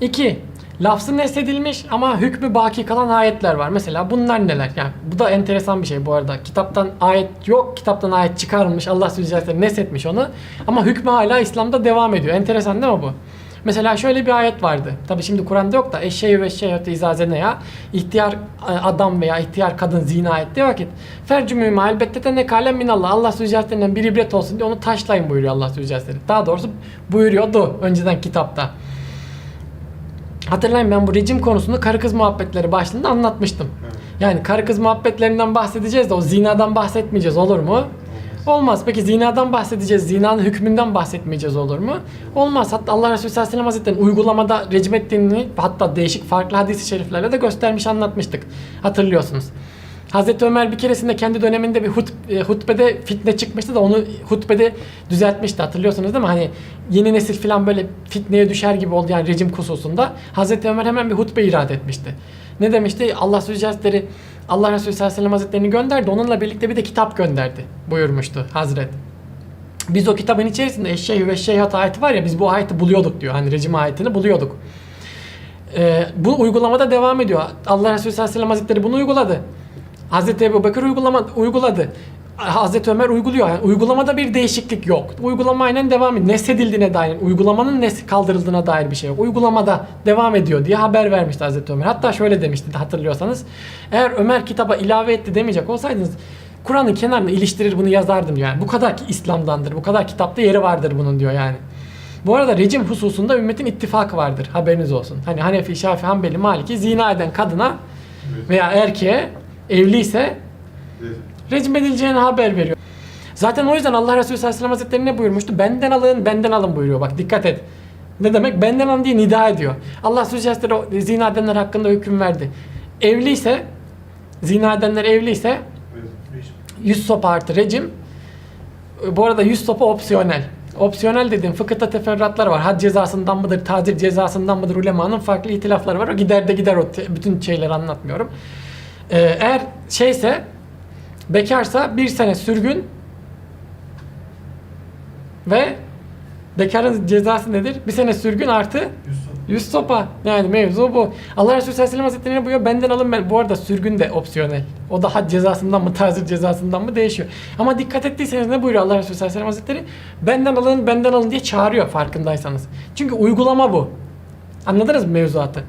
İki, lafzı nesledilmiş ama hükmü baki kalan ayetler var. Mesela bunlar neler? Yani bu da enteresan bir şey bu arada. Kitaptan ayet yok, kitaptan ayet çıkarılmış. Allah Sözcüsü nesletmiş onu. Ama hükmü hala İslam'da devam ediyor. Enteresan değil mi bu? Mesela şöyle bir ayet vardı. Tabi şimdi Kur'an'da yok da eşeği ve şeyhati izaze ne ya? İhtiyar e, adam veya ihtiyar kadın zina ettiği vakit fercümüme elbette de ne kalem minallah. Allah Sözcüsü'nden bir ibret olsun diye onu taşlayın buyuruyor Allah Sözcüsü. Daha doğrusu buyuruyordu önceden kitapta. Hatırlayın ben bu rejim konusunu karı kız muhabbetleri başlığında anlatmıştım. Yani karı kız muhabbetlerinden bahsedeceğiz de o zinadan bahsetmeyeceğiz olur mu? Olmaz. Peki zinadan bahsedeceğiz. Zinanın hükmünden bahsetmeyeceğiz olur mu? Olmaz. Hatta Allah Resulü sallallahu aleyhi ve sellem uygulamada rejim ettiğini hatta değişik farklı hadis-i şeriflerle de göstermiş anlatmıştık. Hatırlıyorsunuz. Hazreti Ömer bir keresinde kendi döneminde bir hut, e, hutbede fitne çıkmıştı da onu hutbede düzeltmişti hatırlıyorsunuz değil mi? Hani yeni nesil falan böyle fitneye düşer gibi oldu yani rejim hususunda. Hazreti Ömer hemen bir hutbe irade etmişti. Ne demişti? Allah Sözcüsleri Allah Resulü sallallahu aleyhi ve Hazretlerini gönderdi. Onunla birlikte bir de kitap gönderdi buyurmuştu Hazret. Biz o kitabın içerisinde eşeği ve şeyhat ayeti var ya biz bu ayeti buluyorduk diyor. Hani rejim ayetini buluyorduk. Ee, bu uygulamada devam ediyor. Allah Resulü sallallahu aleyhi ve Hazretleri bunu uyguladı. Hazreti Ebu Bekir uygulama, uyguladı. Hazreti Ömer uyguluyor. Yani uygulamada bir değişiklik yok. Uygulama aynen devam ediyor. Nesedildiğine dair, uygulamanın nes kaldırıldığına dair bir şey yok. Uygulamada devam ediyor diye haber vermişti Hazreti Ömer. Hatta şöyle demişti hatırlıyorsanız. Eğer Ömer kitaba ilave etti demeyecek olsaydınız Kur'an'ın kenarına iliştirir bunu yazardım diyor. Yani bu kadar ki İslam'dandır. Bu kadar kitapta yeri vardır bunun diyor yani. Bu arada rejim hususunda ümmetin ittifakı vardır. Haberiniz olsun. Hani Hanefi, Şafi, Hanbeli, Maliki zina eden kadına veya erkeğe evliyse rejim edileceğini haber veriyor. Zaten o yüzden Allah Resulü sallallahu aleyhi ve sellem Hazretleri ne buyurmuştu? Benden alın, benden alın buyuruyor. Bak dikkat et. Ne demek? Benden alın diye nida ediyor. Allah Resulü sellem zina edenler hakkında hüküm verdi. Evliyse, zina edenler evliyse 100 sopa artı rejim. Bu arada 100 sopa opsiyonel. Opsiyonel dediğim fıkıhta teferruatlar var. Had cezasından mıdır, tazir cezasından mıdır ulemanın farklı itilafları var. O gider de gider o bütün şeyleri anlatmıyorum. Ee, eğer şeyse bekarsa bir sene sürgün ve bekarın cezası nedir? Bir sene sürgün artı 100 sopa. Yani mevzu bu. Allah Resulü sallallahu aleyhi ve sellem buyuruyor. Benden alın ben. Bu arada sürgün de opsiyonel. O da had cezasından mı tazir cezasından mı değişiyor. Ama dikkat ettiyseniz ne buyuruyor Allah Resulü sallallahu aleyhi ve sellem? Benden alın benden alın diye çağırıyor farkındaysanız. Çünkü uygulama bu. Anladınız mı mevzuatı?